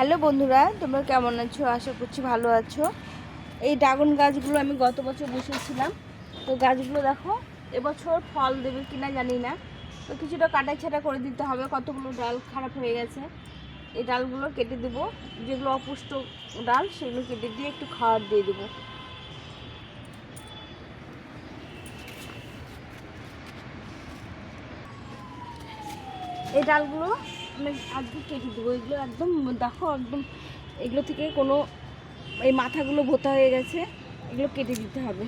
Hello বন্ধুরা, তোমরা কেমন আছো? আশা করছি ভালো আছো। এই ড্রাগন গাছগুলো আমি গত বছর বসেছিলাম তো গাছগুলো দেখো, এবছর ফল দেবে কিনা জানি না। তো কিছুটা কাটা ছাটা করে দিতে হবে, কতগুলো ডাল খারাপ হয়ে গেছে। এই ডালগুলো কেটে দেবো, যেগুলো অপুষ্ট ডাল, সেগুলো কেটে দিয়ে একটু খাওয়ার দিয়ে দেবো। এই ডালগুলো আমি আজকে কেটে দেবো? এগুলো একদম দেখো, একদম এগুলো থেকে কোনো এই মাথাগুলো ভোতা হয়ে গেছে, এগুলো কেটে দিতে হবে।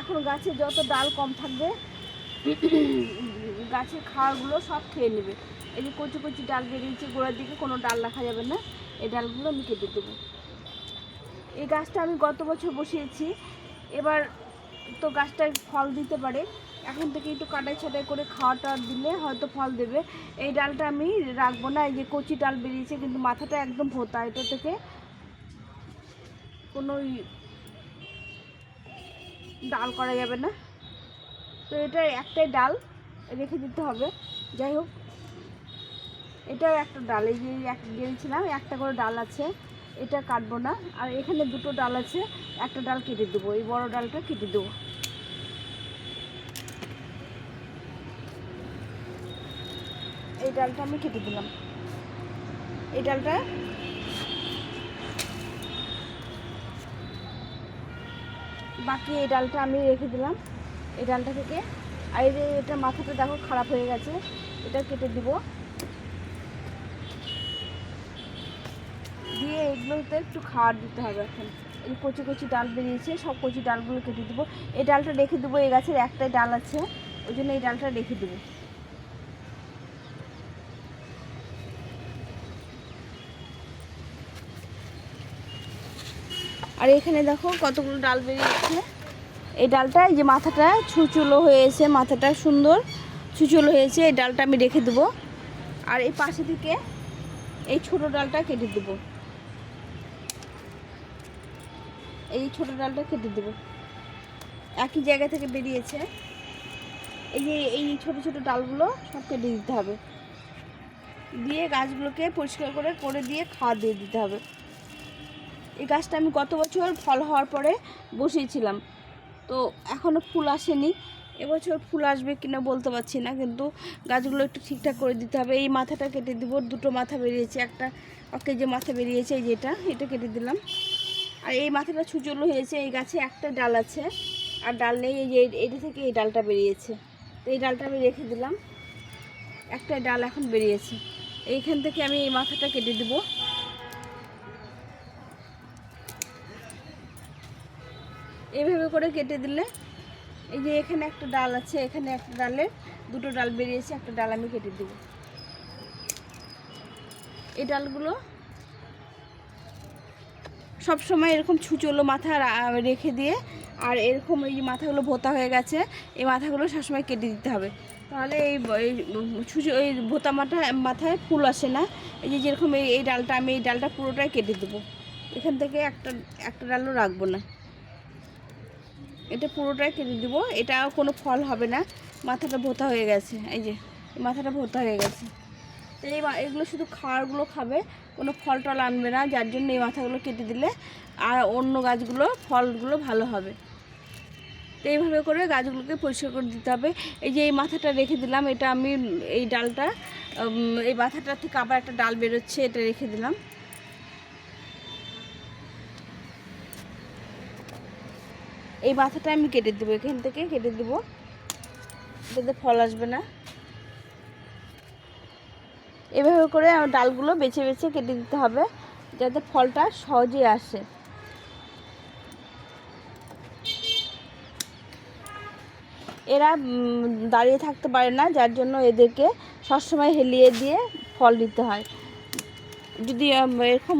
এখন গাছে যত ডাল কম থাকবে, গাছের খাওয়ারগুলো সব খেয়ে নেবে। এই যে কচি কচি ডাল বেরিয়েছে গোড়ার দিকে, কোনো ডাল রাখা যাবে না। এই ডালগুলো আমি কেটে দেবো। এই গাছটা আমি গত বছর বসিয়েছি। এবার তো গাছটা ফল দিতে পারে। এখন থেকে একটু কাটাই ছাটাই করে খাওয়া খাওয়াটা দিলে হয়তো ফল দেবে। এই ডালটা আমি রাখব না, এই যে কচি ডাল বেরিয়েছে, কিন্তু মাথাটা একদম ভোতা এটা থেকে। কোনো ডাল করা যাবে না। তো এটা একটাই ডাল রেখে দিতে হবে। যাই হোক, এটাও একটা ডাল, এই যে দিয়েছিলাম একটা করে ডাল আছে, এটা কাটবো না। আর এখানে দুটো ডাল আছে, একটা ডাল কেটে দেবো, এই বড় ডালটা কেটে দেবো। ডালটা আমি কেটে দিলাম। এই ডালটা বাকি এই ডালটা আমি রেখে দিলাম। এই ডালটা থেকে আর এটা মাথাটা দেখো খারাপ হয়ে গেছে, এটা কেটে দিব। দিয়ে এগুলোতে একটু খাওয়ার দিতে হবে এখন। এই কচি কচি ডাল বেরিয়েছে, সব কচি ডালগুলো কেটে দেবো। এই ডালটা রেখে দেবো, এই গাছের একটাই ডাল আছে, ওই জন্য এই ডালটা রেখে দেবো। আর এখানে দেখো কতগুলো ডাল বেরিয়েছে। এই ডালটা এই যে মাথাটা ছুচুলো হয়েছে, মাথাটা সুন্দর ছুচুলো হয়েছে, এই ডালটা আমি রেখে দেবো। আর এই পাশে থেকে এই ছোট ডালটা কেটে দেবো। এই ছোট ডালটা কেটে দেবো। একই জায়গা থেকে বেরিয়েছে। এই যে, এই ছোট ছোট ডালগুলো সব কেটে দিতে হবে। দিয়ে গাছগুলোকে পরিষ্কার করে করে দিয়ে খাওয়া দিয়ে দিতে হবে। এই গাছটা আমি গত বছর ফল হওয়ার পরে বসিয়েছিলাম। তো এখনও ফুল আসেনি। এবছর ফুল আসবে কিনা বলতে পারছি না, কিন্তু গাছগুলো একটু ঠিকঠাক করে দিতে হবে। এই মাথাটা কেটে দিব, দুটো মাথা বেরিয়েছে, একটা ওকে যে মাথা বেরিয়েছে, এই যেটা, এটা কেটে দিলাম। আর এই মাথাটা ছুচলো হয়েছে, এই গাছে একটা ডাল আছে, আর ডাল নেই, এই যে এটা থেকে এই ডালটা বেরিয়েছে। তো এই ডালটা আমি রেখে দিলাম। একটা ডাল এখন বেরিয়েছে। এইখান থেকে আমি এই মাথাটা কেটে দেবো। এইভাবে করে কেটে দিলে এই যে এখানে একটা ডাল আছে, এখানে একটা ডালের দুটো ডাল বেরিয়েছে, একটা ডাল আমি কেটে দেব। এই ডালগুলো সব সময় এরকম ছুচলো মাথা রেখে দিয়ে, আর এরকম এই মাথাগুলো ভোতা হয়ে গেছে, এই মাথাগুলো সবসময় কেটে দিতে হবে। তাহলে এই ছুচো এই ভোতা মাথা মাথায় ফুল আসে না। এই যে যেরকম এই এই ডালটা আমি এই ডালটা পুরোটাই কেটে দেবো। এখান থেকে একটা একটা ডালও রাখব না। এটা পুরোটাই কেটে দিব। এটা কোনো ফল হবে না। মাথাটা ভোতা হয়ে গেছে। এই যে মাথাটা ভোতা হয়ে গেছে। এই এগুলো শুধু খাওয়ারগুলো খাবে, কোনো ফল টল আনবে না। যার জন্য এই মাথাগুলো কেটে দিলে আর অন্য গাছগুলো, ফলগুলো ভালো হবে। তো এইভাবে করে গাছগুলোকে পরিষ্কার করে দিতে হবে। এই যে এই মাথাটা রেখে দিলাম, এটা আমি এই ডালটা এই মাথাটা থেকে আবার একটা ডাল বেরোচ্ছে, এটা রেখে দিলাম। এই মাথাটা আমি কেটে দেবো, এখান থেকে কেটে দেবো। এটাতে ফল আসবে না। এভাবে করে আমার ডালগুলো বেছে বেছে কেটে দিতে হবে, যাতে ফলটা সহজে আসে। এরা দাঁড়িয়ে থাকতে পারে না, যার জন্য এদেরকে সবসময় হেলিয়ে দিয়ে ফল দিতে হয়। যদি এরকম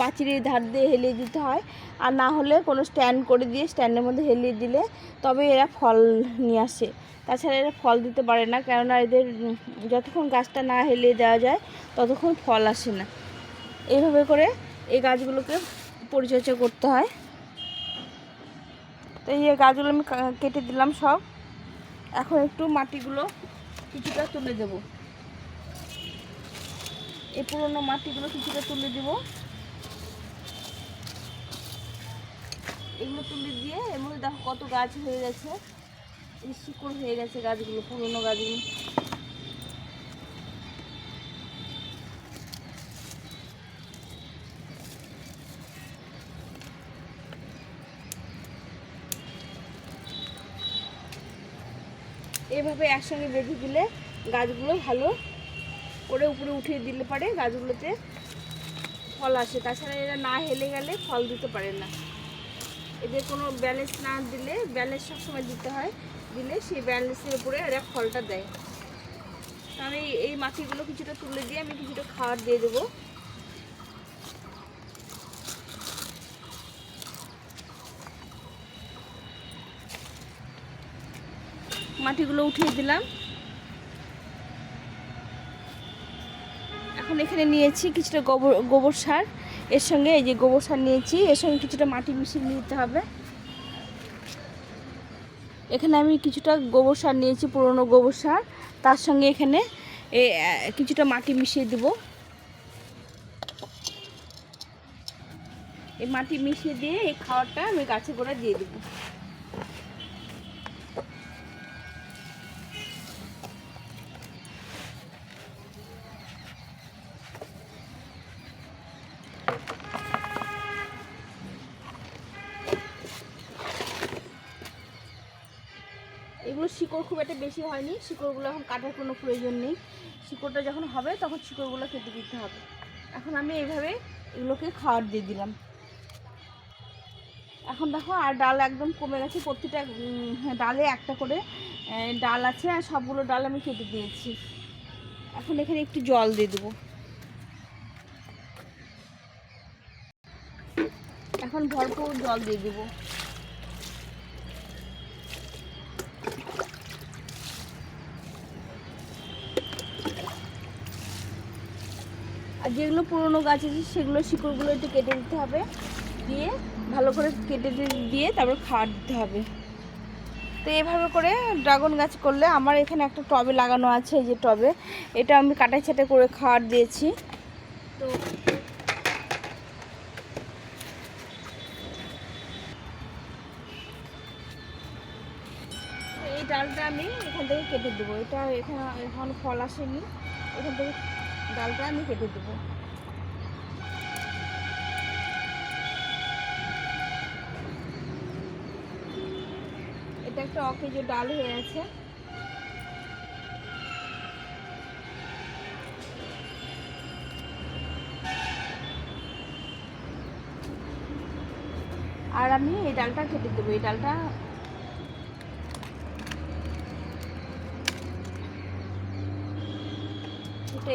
পাঁচিরের ধার দিয়ে হেলিয়ে দিতে হয়, আর না হলে কোনো স্ট্যান্ড করে দিয়ে স্ট্যান্ডের মধ্যে হেলিয়ে দিলে তবে এরা ফল নিয়ে আসে। তাছাড়া এরা ফল দিতে পারে না, কেননা এদের যতক্ষণ গাছটা না হেলিয়ে দেওয়া যায়, ততক্ষণ ফল আসে না। এইভাবে করে এই গাছগুলোকে পরিচর্যা করতে হয়। তো এই গাছগুলো আমি কেটে দিলাম সব। এখন একটু মাটিগুলো কিছুটা তুলে দেবো। এই পুরোনো মাটিগুলো কিছুটা তুলে দিব। এগুলো তুলে দিয়ে এর মধ্যে দেখো কত গাছ হয়ে গেছে। শিকড় হয়ে গেছে গাছগুলো, পুরোনো গাছগুলো। এভাবে একসঙ্গে বেঁধে দিলে গাছগুলো ভালো করে উপরে উঠিয়ে দিলে পারে গাছগুলোতে ফল আসে। তাছাড়া এরা না হেলে গেলে ফল দিতে পারে না। এদের কোনো ব্যালেন্স না দিলে, ব্যালেন্স সবসময় দিতে হয়, দিলে সেই ব্যালেন্সের উপরে এরা ফলটা দেয়। আমি এই মাটিগুলো কিছুটা তুলে দিয়ে আমি কিছুটা খাবার দিয়ে দেবো। মাটিগুলো উঠিয়ে দিলাম। এখন এখানে নিয়েছি কিছুটা গোবর গোবর সার। এর সঙ্গে এই যে গোবর সার নিয়েছি, এর সঙ্গে কিছুটা মাটি মিশিয়ে নিতে হবে। এখানে আমি কিছুটা গোবর সার নিয়েছি, পুরনো গোবর সার। তার সঙ্গে এখানে কিছুটা মাটি মিশিয়ে দেব। এই মাটি মিশিয়ে দিয়ে এই খাবারটা আমি গাছে গোড়া দিয়ে দেবো। শিকড় খুব একটা বেশি হয়নি। শিকড়গুলো এখন কাটার কোনো প্রয়োজন নেই। শিকড়টা যখন হবে, তখন শিকড়গুলো কেটে দিতে হবে। এখন আমি এইভাবে এগুলোকে খাওয়ার দিয়ে দিলাম। এখন দেখো, আর ডাল একদম কমে গেছে। প্রতিটা ডালে একটা করে ডাল আছে, আর সবগুলো ডাল আমি কেটে দিয়েছি। এখন এখানে একটু জল দিয়ে দেবো। এখন ভরপুর জল দিয়ে দেবো। আর যেগুলো পুরনো গাছ আছে, সেগুলো শিকড়গুলো একটু কেটে দিতে হবে। দিয়ে ভালো করে কেটে দিয়ে তারপর খাওয়ার দিতে হবে। তো এভাবে করে ড্রাগন গাছ করলে আমার এখানে একটা টবে লাগানো আছে, এই যে টবে। এটা আমি কাটাই ছাটাই করে খাওয়ার দিয়েছি। তো তো এই ডালটা আমি এখান থেকে কেটে দেবো। এটা এখানে এখন ফল আসেনি। এখান থেকে ডালটা আমি কেটে দেবো। এটা একটা অকেজো ডাল হয়ে আছে। আর আমি এই ডালটা কেটে দেবো। এই ডালটা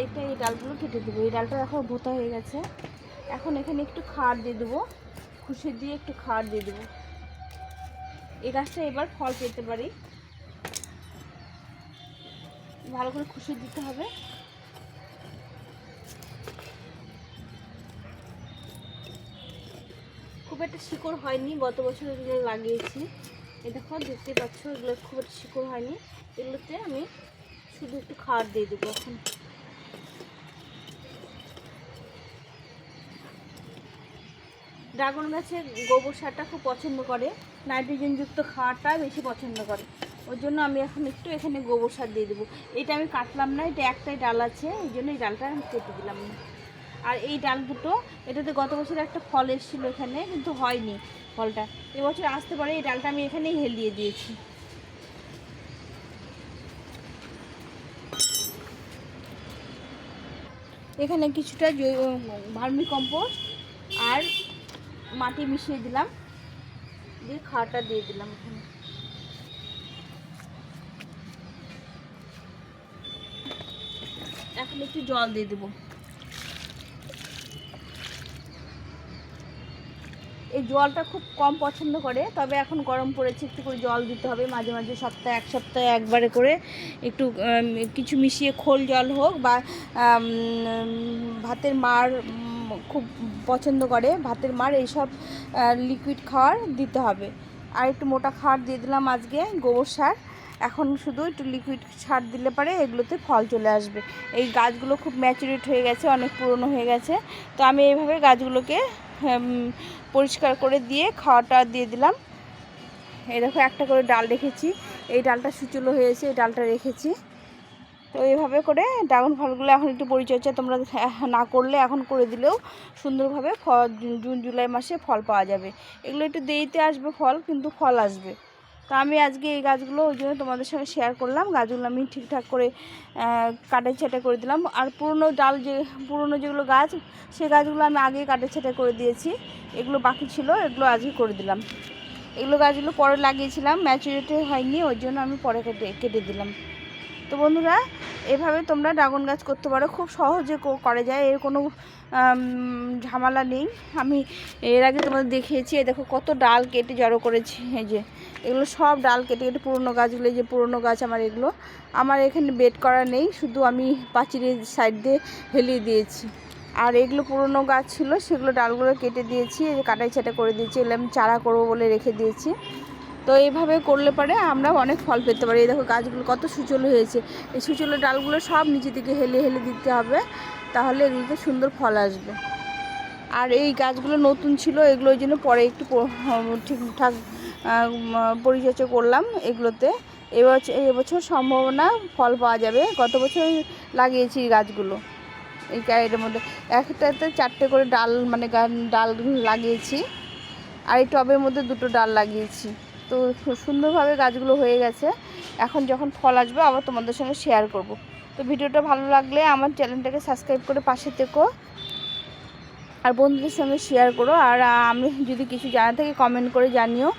এটা এই ডালগুলো কেটে দেবো। এই ডালটা এখন ভোতা হয়ে গেছে। এখন এখানে একটু খাড় দিয়ে দেবো। খুশি দিয়ে একটু খাড় দিয়ে দেবো। এই গাছটা এবার ফল পেতে পারি। ভালো করে খুশি দিতে হবে। খুব একটা শিকড় হয়নি, গত বছর এগুলো লাগিয়েছি। এই দেখো, দেখতে পাচ্ছ, এগুলো খুব একটা শিকড় হয়নি। এগুলোতে আমি শুধু একটু খাবার দিয়ে দেবো এখন। ড্রাগন গাছে গোবর সারটা খুব পছন্দ করে। নাইট্রোজেনযুক্ত খাওয়াটা বেশি পছন্দ করে। ওই জন্য আমি এখন একটু এখানে গোবর সার দিয়ে দেবো। এটা আমি কাটলাম না, এটা একটাই ডাল আছে, এই জন্য এই ডালটা আমি কেটে দিলাম। আর এই ডাল দুটো, এটাতে গত বছর একটা ফল এসেছিল এখানে, কিন্তু হয়নি ফলটা। এবছর আসতে পারে, এই ডালটা আমি এখানেই হেলিয়ে দিয়েছি। এখানে কিছুটা ভার্মি কম্পোস্ট আর মাটি মিশিয়ে দিলাম। দিয়ে খাওয়াটা দিয়ে দিলাম এখানে। এখন একটু জল দিয়ে দেবো। এই জলটা খুব কম পছন্দ করে, তবে এখন গরম পড়েছে, একটু করে জল দিতে হবে। মাঝে মাঝে সপ্তাহে, এক সপ্তাহে একবারে করে একটু কিছু মিশিয়ে খোল জল হোক বা ভাতের মার খুব পছন্দ করে ভাতের মার, এইসব লিকুইড খাবার দিতে হবে। আর একটু মোটা খাবার দিয়ে দিলাম আজকে, গোবর সার। এখন শুধু একটু লিকুইড সার দিলে পারে এগুলোতে ফল চলে আসবে। এই গাছগুলো খুব ম্যাচুরেট হয়ে গেছে, অনেক পুরনো হয়ে গেছে। তো আমি এইভাবে গাছগুলোকে পরিষ্কার করে দিয়ে খাওয়াটা দিয়ে দিলাম। এই দেখো একটা করে ডাল রেখেছি। এই ডালটা সুচলো হয়েছে, এই ডালটা রেখেছি। তো এইভাবে করে ড্রাগন ফলগুলো এখন একটু পরিচর্যা তোমরা না করলে এখন করে দিলেও সুন্দরভাবে ফল, জুন- জুলাই মাসে ফল পাওয়া যাবে। এগুলো একটু দেরিতে আসবে ফল, কিন্তু ফল আসবে। তো আমি আজকে এই গাছগুলো ওই জন্য তোমাদের সঙ্গে শেয়ার করলাম। গাছগুলো আমি ঠিকঠাক করে কাটে ছেটে করে দিলাম। আর পুরনো ডাল যে, পুরনো যেগুলো গাছ সেই গাছগুলো আমি আগেই কাটে ছেটে করে দিয়েছি। এগুলো বাকি ছিল, এগুলো আজকে করে দিলাম। এগুলো গাছগুলো পরে লাগিয়েছিলাম ম্যাচুরিটি হয়নি, ওই জন্য আমি পরে কেটে কেটে দিলাম। তো বন্ধুরা, এভাবে তোমরা ড্রাগন গাছ করতে পারো। খুব সহজে করা যায়, এর কোনো ঝামেলা নেই। আমি এর আগে তোমাদের দেখিয়েছি দেখো কত ডাল কেটে জড়ো করেছি, এই যে। এগুলো সব ডাল কেটে কেটে পুরনো গাছগুলো যে পুরনো গাছ আমার এগুলো। আমার এখানে বেড করা নেই, শুধু আমি পাঁচিরের সাইড দিয়ে হেলিয়ে দিয়েছি। আর এগুলো পুরনো গাছ ছিল, সেগুলো ডালগুলো কেটে দিয়েছি কাটাই ছাটা করে দিয়েছি, এগুলো আমি চারা করব বলে রেখে দিয়েছি। তো এইভাবে করলে পরে আমরা অনেক ফল পেতে পারি। এই দেখো গাছগুলো কত সুচলো হয়েছে। এই সুচলো ডালগুলো সব নিচে দিকে হেলে হেলে দিতে হবে, তাহলে এগুলোতে সুন্দর ফল আসবে। আর এই গাছগুলো নতুন ছিল, এগুলো ওই জন্য পরে একটু ঠিকঠাক পরিচর্যা করলাম এগুলোতে। এবছর এবছর সম্ভাবনা ফল পাওয়া যাবে। গত বছর লাগিয়েছি গাছগুলো। এই ক্যারেটের মধ্যে একটাতে চারটে করে ডাল মানে ডাল লাগিয়েছি। আর এই টবের মধ্যে দুটো ডাল লাগিয়েছি। তো সুন্দরভাবে গাছগুলো হয়ে গেছে। এখন যখন ফল আসবে, আবার তোমাদের সঙ্গে শেয়ার করব। তো ভিডিওটা ভালো লাগলে আমার চ্যানেলটাকে সাবস্ক্রাইব করে পাশে থেকো। আর বন্ধুদের সঙ্গে শেয়ার করো। আর আমি যদি কিছু জানা থাকে কমেন্ট করে জানিও।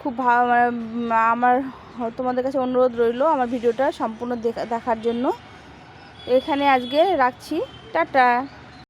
খুব ভালো আমার, তোমাদের কাছে অনুরোধ রইল আমার ভিডিওটা সম্পূর্ণ দেখা, দেখার জন্য। এখানে আজকে রাখছি। টাটা!